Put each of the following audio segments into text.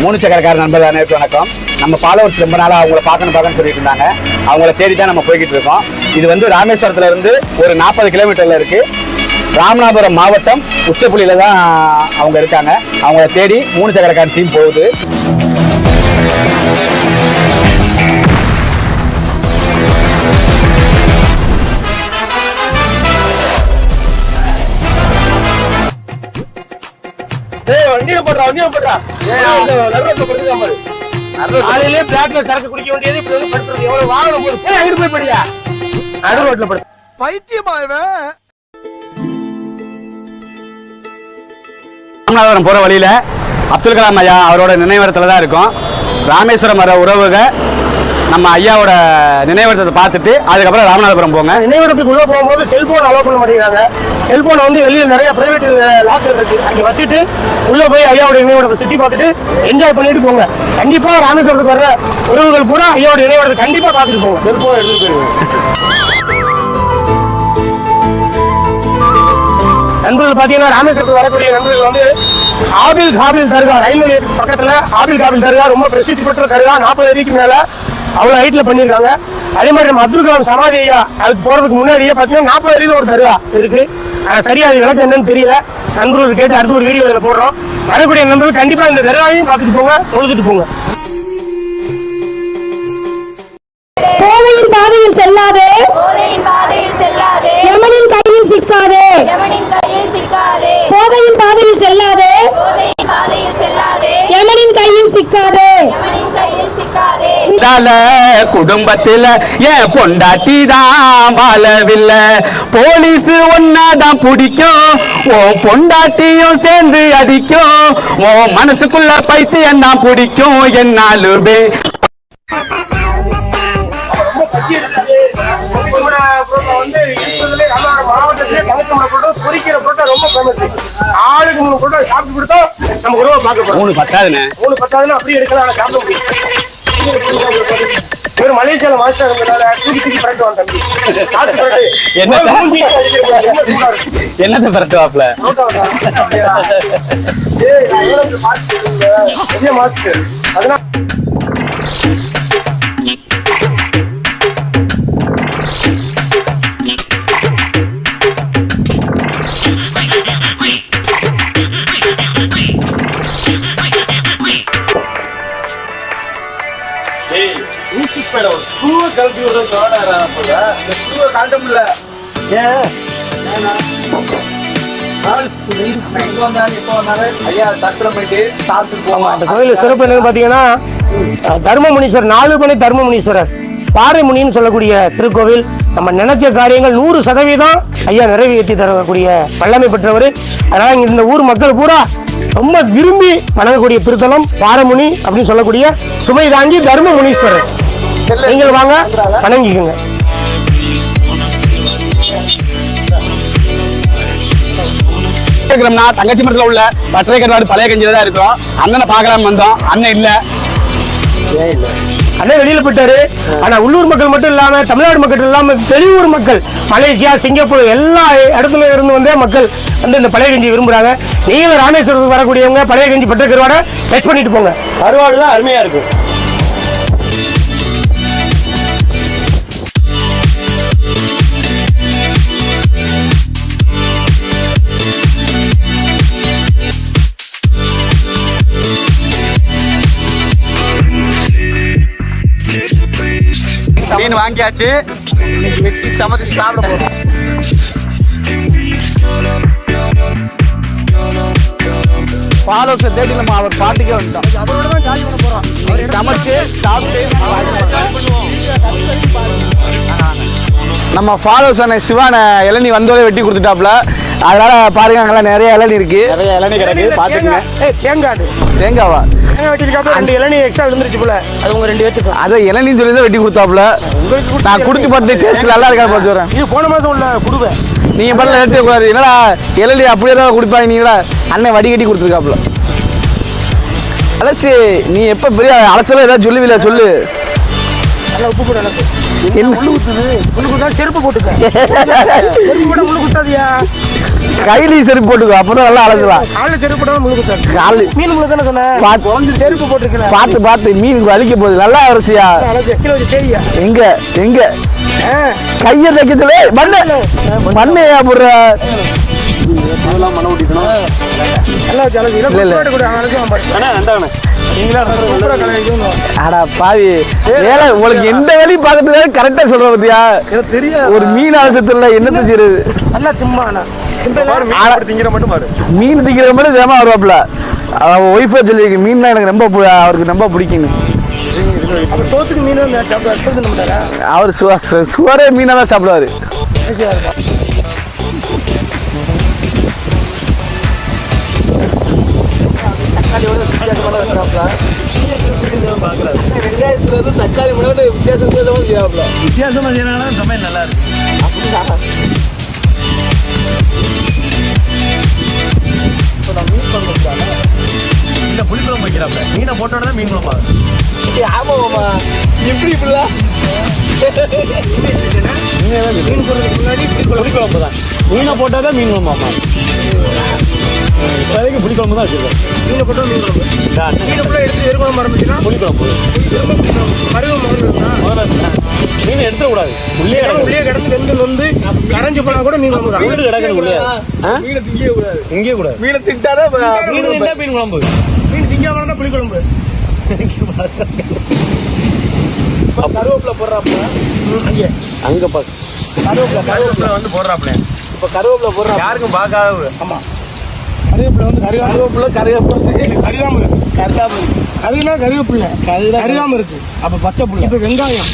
மூணு சக்கரக்கார நண்பர் அனைவருக்கும் வணக்கம். நம்ம ஃபாலோவர்ஸ் ரொம்ப நாளாக அவங்கள பார்க்கணும் பார்க்கணும்னு சொல்லிட்டு இருந்தாங்க. அவங்கள தேடி தான் நம்ம போய்கிட்டு இருக்கோம். இது வந்து ராமேஸ்வரத்துல இருந்து ஒரு நாற்பது கிலோமீட்டர்ல இருக்கு. ராமநாதபுரம் மாவட்டம் உச்சப்புள்ளியில தான் அவங்க இருக்காங்க. அவங்கள தேடி மூணு சக்கரக்கார டீம் போகுது. போடுறா போடுறா. காலையிலே பிளாட்ல சரக்கு குடிக்க வேண்டியது இப்ப வந்து படுத்துறது. எவ்வளவு வாகனம் போகுது? போய் அங்கிட்டு போய் படியா நடு ரோட்ல படு ராமநாதபுரம் போற வழியில அப்துல் கலாம் ஐயா அவரோட நினைவரத்துல தான் இருக்கோம். ராமேஸ்வரம் வர உறவுக நம்ம ஐயாவோட நினைவரத்தை பார்த்துட்டு அதுக்கப்புறம் ராமநாதபுரம் போங்க. நினைவிடத்துக்கு உள்ள போகும்போது செல்போன் அலோவ் பண்ண மாட்டேங்கிறாங்க. செல்போன் வந்து வெளியில நிறைய பிரைவேட் லாக்கர் இருக்கு. அங்க வச்சுட்டு உள்ள போய் ஐயாவோட நினைவிடத்தை சுத்தி பார்த்துட்டு என்ஜாய் பண்ணிட்டு போங்க. கண்டிப்பா ராமேஸ்வரத்துக்கு வர்ற உறவுகள் கூட ஐயாவோட நினைவிடத்தை கண்டிப்பா பார்த்துட்டு போங்க. செல்போன் எடுத்துட்டு போயிருங்க. நண்பர்கள் பாத்தீங்கன்னா ராமேஸ்வரத்துக்கு வரக்கூடிய நண்பர்கள் வந்து ஆபில் காபில் தர்கா ரயில் நிலையத்துக்கு பக்கத்துல ஆபில் காபில் தர்கா ரொம்ப பிரசித்தி பெற்ற தர்கா நாற்பது அடிக்கு மேல அவ்வளோ ஹைட்ல பண்ணியிருக்காங்க. அதே மாதிரி நம்ம அப்துல் கலாம் சமாதி ஐயா அதுக்கு போறதுக்கு முன்னாடியே பார்த்தீங்கன்னா நாற்பது அறிவு ஒரு தருவா இருக்கு. சரியா அது விளக்கம் என்னன்னு தெரியல. நண்பர்கள் கேட்டு அடுத்த ஒரு வீடியோ போடுறோம். வரக்கூடிய நண்பர்கள் கண்டிப்பா இந்த தருவாவையும் பார்த்துட்டு போங்க தொழுதுட்டு போங்க. தல குடும்பத்துல என் பொண்டாட்டி தான் வாழவில்லை. போலீஸ் ஒன்னாதான் பிடிக்கும். உன் பொண்டாட்டியும் சேர்ந்து அடிக்கும். உன் மனசுக்குள்ள பைத்தியம் தான் பிடிக்கும். என்னாலுமே பொறிக்கிற ரொம்ப ஃபேமஸ் ஆளுக்கு மூணு போட்டோ சாப்பிட்டு கொடுத்தா நம்ம உறவை பார்க்க போறோம். மூணு பத்தாதுண்ணே. மூணு பத்தாவதுன்னா அப்படியே எடுக்கலாம் சாப்பிட முடியும். இவர் மலேசியால மாஸ்டர் இருந்ததால தூக்கி தூக்கி வந்த தம்பி. சாப்பிட்டு பறக்கு. என்ன? மூஞ்சி அந்த கோயில் சிறப்பு என்னன்னு பாத்தீங்கன்னா அஹ், தர்மமுனீஸ்வரர் நாலு மணி தர்மமுனீஸ்வரர். பாறைமுனின்னு சொல்லக்கூடிய திருக்கோவில் நம்ம நினைச்ச காரியங்கள் நூறு சதவீதம் ஐயா நிறைவேற்றி தரக்கூடிய வல்லமை பெற்றவர். அதனால இங்க இந்த ஊர் மக்கள் பூரா ரொம்ப விரும்பி வணங்கக்கூடிய திருத்தலம் பாறைமுனி அப்படின்னு சொல்லக்கூடிய சுமை தாங்கி தர்மமுனீஸ்வரர். நீங்கள் வாங்க வணங்கிக்கோங்க. இருக்கிறோம்னா தங்கச்சி மரத்துல உள்ள பட்டறை கருவாடு பழைய கஞ்சில தான் இருக்கிறோம் அண்ணனை பார்க்கலாம் வந்தோம். அண்ணன் இல்ல. அண்ணன் வெளியில போயிட்டாரு. ஆனா உள்ளூர் மக்கள் மட்டும் இல்லாம தமிழ்நாடு மக்கள் இல்லாம வெளியூர் மக்கள் மலேசியா சிங்கப்பூர் எல்லா இடத்துல இருந்து வந்தே மக்கள் வந்து இந்த பழைய கஞ்சி விரும்புறாங்க. நீங்களும் ராமேஸ்வரத்துக்கு வரக்கூடியவங்க பழைய கஞ்சி பட்ட கருவாடை டச் பண்ணிட்டு போங்க. கருவாடு தான் அருமையா இருக்கும். மீன் வாங்கியாச்சு. இன்னைக்கு வெட்டி சமைச்சு சாப்பிட போறோம். ஃபாலோஸ் தேடி நம்ம அவர் பாட்டுக்கே வந்துட்டோம் இன்னைக்கு சமைச்சு சாப்பிட்டு நம்ம ஃபாலோஸ் அண்ணன் சிவான இளநீ வந்தோடே வெட்டி கொடுத்துட்டாப்ல அதனால பாருங்க அங்கெல்லாம் நிறைய இளநீ இருக்கு. நிறைய இளநீ கிடக்கு. பாத்துக்கங்க ஏய் தேங்காது தேங்காவா? தேங்காய் வெட்டிருக்காப்ப ரெண்டு இளநீ எக்ஸ்ட்ரா விழுந்துருச்சு போல. அது உங்க ரெண்டு ஏத்துக்கலாம் அதை இளநீ சொல்லி தான் வெட்டி கொடுத்தாப்ல நான் குடிச்சு பார்த்து டேஸ்ட் நல்லா இருக்கா பார்த்து வரேன். இது போன மாசம் உள்ள குடுவை நீங்க பண்ணல எடுத்து கூடாது. என்னடா இளநீ அப்படியே தான் குடிப்பாங்க நீங்களா? அண்ணன் வடிகட்டி கொடுத்துருக்காப்ல அலசி நீ எப்ப பெரிய அலசல ஏதாவது சொல்லுவில சொல்லு. நல்லா உப்பு போட என்ன? முள்ளு குத்துது. முள்ளு குத்தா செருப்பு போட்டுக்க. செருப்பு போட முள்ளு குத்தாதியா? கைலி செருப்பு போட்டுக்கோ அப்பதான் நல்லா அழைக்கலாம் காலைல செருப்பு போட்டாலும் முழுக்க சார். காலு. மீன் முழுக்க தானே சொன்னேன்? பார்த்து செருப்பு போட்டிருக்கல பார்த்து பார்த்து மீனுக்கு வலிக்க போகுது. நல்லா அரிசியா? எங்க எங்க? கைய தைக்கத்துல மண்ணு. மண்ணு. போடுற? நீங்களா சூப்பரா கலைக்கும் அடா பாவி. வேலை உங்களுக்கு எந்த வேலையும் பார்க்கறதுக்காக கரெக்டா சொல்ற பத்தியா? தெரியாது. ஒரு மீன் அவசரத்துல என்னத்த செய்யுது நல்லா சும்மா திங்கிற மட்டும் மீன் திங்கிற மட்டும் வேமா வருவாப்ல அவன் ஒய்ஃபை சொல்லியிருக்கு மீன்னா எனக்கு ரொம்ப அவருக்கு ரொம்ப பிடிக்குன்னு அவர் சுவரே மீனா தான் சாப்பிடுவாரு. ஈஸியா இருக்கும் வித்தியாசமா செய்யறாங்க சமையல் நல்லா இருக்கு. வைக்கிறாப்ல மீனை போட்டோட மீன் குழம்பா எப்படி இப்படிலாம் புளிக்குழம்பு தான் மீனை போட்டால் தான் மீன் குழம்பாமா இப்போதைக்கு புளிக்குழம்பு தான் வச்சிருக்கோம். மீனை போட்டோம் மீன் குழம்பு. மீனை ஃபுல்லாக எடுத்து எருகுளம் ஆரம்பிச்சுன்னா புளிக்குழம்பு. மருகம் முதல்ல மீனை எடுத்துக்கூடாது உள்ளே உள்ளே கிடந்து வெந்து நொந்து கரைஞ்சு போனா கூட மீன் குழம்பு தான். வீடு கிடக்கணும் உள்ளே மீனை திங்க கூடாது திங்க கூடாது மீனை திட்டாதான் மீன் திட்டா மீன் குழம்பு. மீன் திங்காம தான் புளி குழம்பு. கருவேப்பிலை போடுறாப்புல. அங்கே. அங்க பாக்கு கருவேப்பிலை கருவேப்பிலை வந்து போடுறாப்ல இப்போ கருவேப்பிலை போடுறா யாருக்கும் பார்க்காத ஆமா. கருவேப்பிலை வந்து கருவேப்பிலை கருவேப்பிலை. கருகாம இருக்கு. கருகாம இருக்கு. கருகுனா கருவேப்பிலை. கருகாம இருக்கு. அப்ப பச்சை புள்ள இப்போ வெங்காயம்.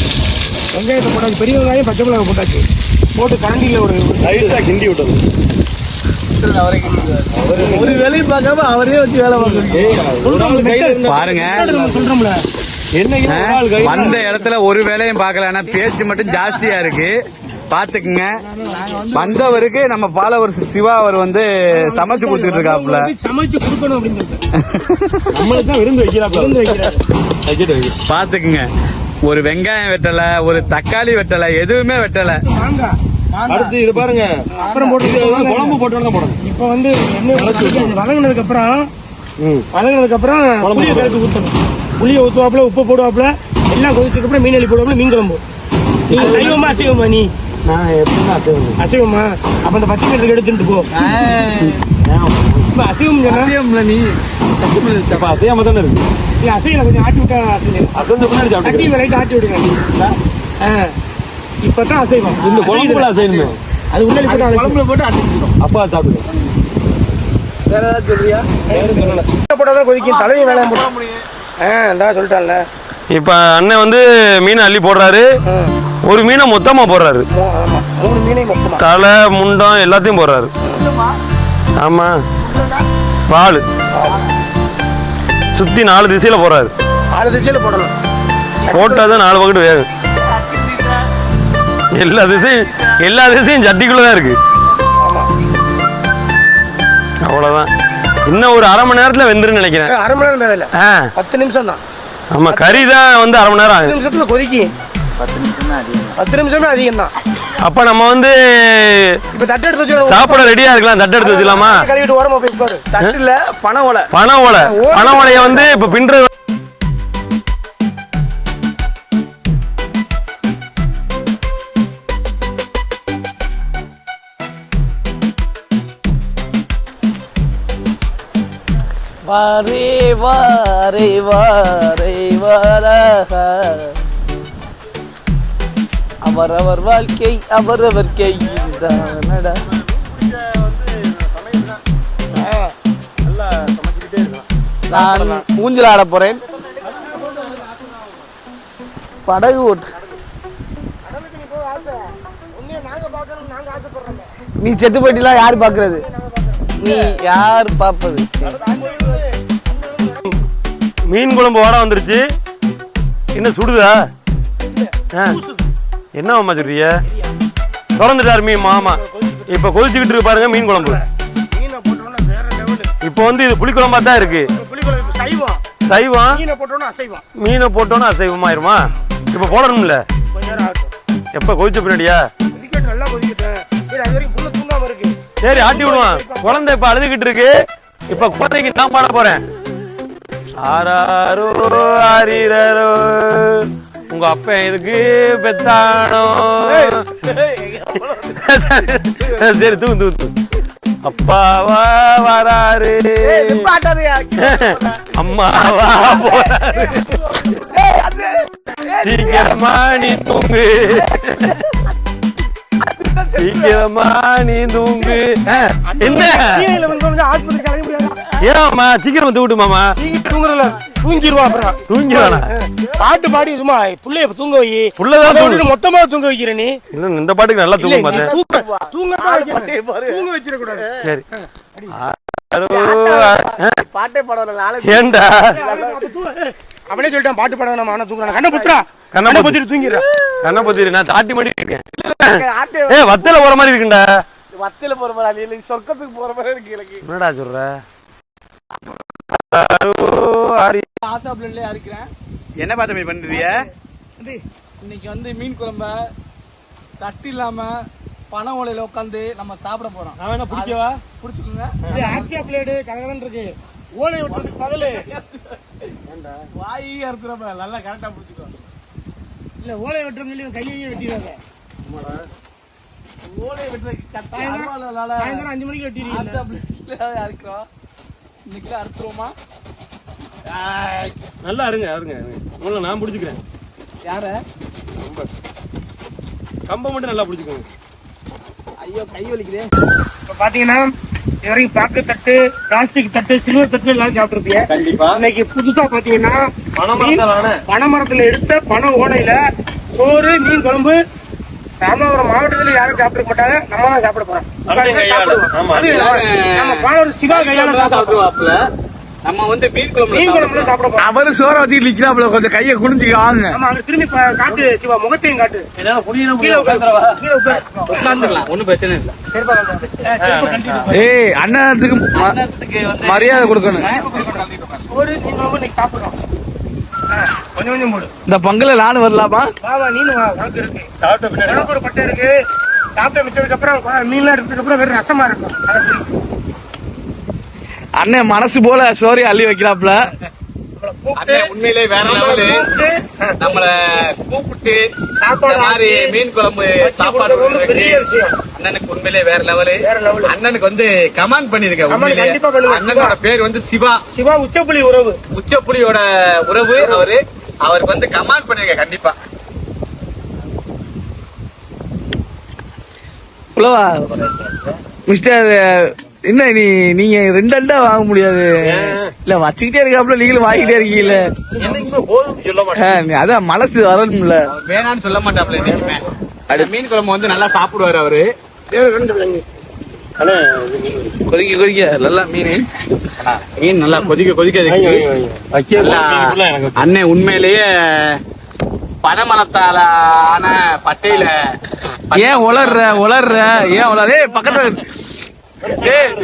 வெங்காயத்தை போட்டாச்சு பெரிய வெங்காயம் பச்சை மிளகாய் போட்டாச்சு. போட்டு கரண்டியில் ஒரு ரைட்டா கிண்டி விட்டது ஒரு வேலையும் பார்க்காம அவரே வச்சு வேலை பாருங்க. சொல்றோம்ல? ஆ, வந்த இடத்துல ஒரு வேலையும் பார்க்கல ஆனா பேச்சு மட்டும் ஜாஸ்தியா இருக்கு. பாத்துக்குங்க. வந்தவருக்கு நம்ம பாலவர் சிவா அவர் வந்து சமைச்சு கொடுத்துட்டு இருக்காப்புல. சமைச்சு கொடுக்கணும் அப்படின்னு சொல்லிட்டு நம்மளுக்கு தான் விருந்து வைக்கிறாப்ல விருந்து வைக்கிறாரு. பாத்துக்குங்க. ஒரு வெங்காயம் வெட்டல ஒரு தக்காளி வெட்டல எதுவுமே வெட்டல. அடுத்து இது பாருங்க. அப்புறம் போட்டு குழம்பு போட்டு தான் போடணும் இப்போ வந்து என்ன வதங்கினதுக்கு அப்புறம் வதங்கினதுக்கு அப்புறம் புளியை கலக்கி ஊற்றணும் புளியை ஊற்றுவாப்புல உப்பு போடுவாப்புல எல்லாம் கொதிச்சதுக்கு அப்புறம் மீன் அள்ளி போடுவாப்புல மீன் குழம்பு. நீ சைவமா அசைவமா நீ? நான் எப்படின்னா அசைவமா? அப்ப அந்த பச்சை மீன் எடுத்துட்டு போ. இப்ப அசைவம் சொன்னா நீ அப்ப அசையாம தானே இருக்கு இல்ல அசையில கொஞ்சம் ஆட்டி விட்டா அசைஞ்சிடும் அசைஞ்ச முன்னாடி தட்டி லைட் ஆட்டி விடுங்க ஆ. இப்பதான் அசைவம் இந்த குழம்புல அசையணுமே அது உள்ள குழம்புல போட்டு அசைஞ்சிடும் அப்பா சாப்பிடுங்க வேற ஏதாவது சொல்றியா போட்டாதான் கொதிக்கும் தலையும் வேலை போட்டு ஆ இந்தா சொல்லிட்டான்ல இப்போ அண்ணன் வந்து மீனை அள்ளி போடுறாரு. ஒரு மீனை மொத்தமாக போடுறாரு. தலை முண்டம் எல்லாத்தையும் போடுறாரு. ஆமாம் வால் சுற்றி நாலு திசையில் போடுறாரு ஆறு திசையில போடணும். போட்டால் தான் நாலு பக்கெட்டு வேகும் எல்லா திசையும் எல்லா திசையும் சட்டிக்குள்ளே தான் இருக்கு. அவ்வளோதான் இன்னும் ஒரு அரை மணி நேரத்தில் வெந்துருன்னு நினைக்கிறேன். அரை மணி நேரம் தேவையில்ல. ஆ. பத்து நிமிஷம் தான். ஆமாம் கறி தான் வந்து அரை மணி நேரம் பத்து ஆகுது நிமிஷத்துல கொதிக்கும். பத்து நிமிஷமே அதிகம். தான் அப்போ நம்ம வந்து இப்ப தட்டு எடுத்து வச்சு சாப்பிட ரெடியாக இருக்கலாம் தட்டு எடுத்து வச்சுக்கலாமா கழுவிட்டு ஓரமா போய் உட்காரு. தட்டுல பண ஓலை. பனை ஓலை. பனை ஓலையை வந்து இப்போ பின்றது வாரே வாரே வாரே வாரா அவரவர் வாழ்க்கை அவரவர் கையில் தானடா நான் ஊஞ்சல் ஆட போறேன். படகு ஓட்டு. நீ செத்து போயிட்டீங்களா? யார் பாக்குறது நீ யார் பாப்பது மீன் குழம்பு ஓட வந்துருச்சு. என்ன சுடுதா? ஆ. என்ன மாமா சொல்றிய திறந்துட்டாரு மீன் மாமா. இப்போ கொதிச்சுக்கிட்டு இருக்கு பாருங்க மீன் குழம்பு. இப்போ வந்து இது புளிக்குழம்பா தான் இருக்கு. சைவம். மீனை போட்டோம்னா அசைவம். போட்டோன்னா அசைவமாயிருமா? இப்போ போடணும்ல. எப்போ கொதிச்ச பின்னாடியா? சரி ஆட்டி விடுவான் குழந்தை இப்ப அழுதுகிட்டு இருக்கு. இப்ப குழந்தைக்கு நான் பாட போறேன். ஆராரோ ஆரிரரோ. உங்க அப்பா எதுக்கு பெத்தானோ? சரி தூங்கு தூங்கு தூங்கு. அப்பாவா வராரு. அம்மாவா போறாரு. சீக்கிரமா நீ தூங்கு. சீக்கிரமா நீ தூங்கு. என்ன? ஆஸ்பத்திரி கிளம்பி முடியாது ஏமாமா சீக்கிரமா மாமா. தூங்குறல தூங்கிடுவா அப்புறம் தூங்கிடுவானா பாட்டு பாடி புள்ளைய தூங்க வை. புள்ளதான் தூங்கு. மொத்தமா தூங்க வைக்கிற நீ. இந்த பாட்டுக்கு நல்லா தூங்க நீ பார்த்தேன் தூங்க தூங்க. தூங்க வச்சிட கூடாது சரி பாட்டே பாடல அவனே சொல்லிட்டான் பாட்டு பாட நம்ம ஆனா தூங்குறான். கண்ணை புத்துறா கண்ணை கண்ணை பொத்து. புத்திட்டு தூங்கிடுறான் கண்ணை பொத்திரு நான் தாட்டி மாட்டி இருக்கேன். ஏ வத்தல போற மாதிரி இருக்குண்டா. வத்தில போற மாதிரி இல்ல சொர்க்கத்துக்கு போற மாதிரி இருக்கு எனக்கு. என்னடா சொல்ற. ஆசாப்லேயே அறுக்கிறேன். என்ன பார்த்து போய் பண்றீங்க இன்னைக்கு வந்து மீன் குழம்ப தட்டு இல்லாம பனை ஓலையில உட்காந்து நம்ம சாப்பிட போறோம். நான் வேணா பிடிக்கவா? புடிச்சுக்கோங்க. இது ஆக்சியா பிளேடு கலகலன்னு இருக்கு. ஓலை விட்டுறதுக்கு பகலு வாய் அறுத்துறப்ப நல்லா கரெக்டா புடிச்சுக்கோ. இல்ல ஓலை வெட்டுறவங்க சொல்லி கையையும் வெட்டிடுவாங்க. ஓலையை வெட்டுறதுக்கு கத்தி சாயந்தரம் அஞ்சு மணிக்கு வெட்டிடுவீங்க அறுக்கிறோம். இன்னைக்கு அறுத்துருவோமா? நல்லா இருங்க இருங்க. உங்களை நான் பிடிச்சிக்கிறேன். யார? கம்பை மட்டும் நல்லா பிடிச்சிக்கோங்க. ஐயோ கை வலிக்குதே. இப்ப பாத்தீங்கன்னா இது வரைக்கும் பாக்கு தட்டு பிளாஸ்டிக் தட்டு சில்வர் தட்டு எல்லாம் சாப்பிட்டுருப்பீங்க கண்டிப்பா. இன்னைக்கு புதுசா பாத்தீங்கன்னா? பனைமரத்துல எடுத்த பனை ஓலையில சோறு மீன் குழம்பு ராமநாதபுரம் மாவட்டத்துல யாரும் சாப்பிட மாட்டாங்க நம்ம தான் சாப்பிட போறோம். நம்ம பாலூர் சிவா கையால சாப்பிடுவோம். நம்ம வந்து மீன் குழம்புல மீன் குழம்புல சாப்பிட போறோம். அவரு சோற வச்சு நிக்கிறாப்ல கொஞ்சம் கையை குனிஞ்சுக்காங்க ஆமா அங்க திரும்பி காட்டு சிவா முகத்தையும் காட்டு. கீழே உட்காரு. கீழே உட்காரு. உட்காந்துக்கலாம் ஒண்ணும் பிரச்சனை இல்ல. ஏய் அண்ணாத்துக்கு மரியாதை கொடுக்கணும். சோறு குழம்பு இன்னைக்கு சாப்பிடுறோம் கொஞ்சம் கொஞ்சம் போடு. இந்த பங்குல நானும் வரலாமா? வா வா நீனு வா உனக்கு இருக்கு. உனக்கு ஒரு பட்டை இருக்கு. சாப்பிட்ட மிச்சதுக்கு அப்புறம் மீன்லாம் எடுத்ததுக்கு அப்புறம் வெறும் ரசமா இருக்கும். அதை அண்ணன் மனசு போல சோரி அள்ளி வைக்கிறாப்ல. உண்மையிலே வேற லெவலு. நம்மள கூப்பிட்டு சாப்பாடு மாதிரி மீன் குழம்பு சாப்பாடு அண்ணனுக்கு உண்மையிலே வேற லெவலு. அண்ணனுக்கு வந்து கமெண்ட் பண்ணிருக்க உண்மையிலே. அண்ணனோட. பேர் வந்து சிவா. சிவா உச்சப்புலி உறவு. உச்சப்புலியோட உறவு அவரு. அவருக்கு வந்து கமெண்ட் பண்ணிருக்க கண்டிப்பா. மிஸ்டர் என்ன நீ நீங்க ரெண்டு அண்டா வாங்க முடியாது. இல்ல வச்சுக்கிட்டே இருக்காப்புல நீங்களும் வாங்கிட்டே இருக்கீங்கல்ல. அதான் மனசு வரணும்ல. வேணான்னு சொல்ல மாட்டாப்ல என்னைக்குமே. அது மீன் குழம்பு வந்து நல்லா சாப்பிடுவாரு அவரு. அண்ணே கொதிக்க கொதிக்க நல்லா மீன். மீன் நல்லா கொதிக்க கொதிக்க அண்ணன் உண்மையிலேயே பனைமரத்தால ஆன பட்டையில ஏன் உளர்ற உளர்ற? ஏன் உளர் ஏய் பக்கத்துல ஏய்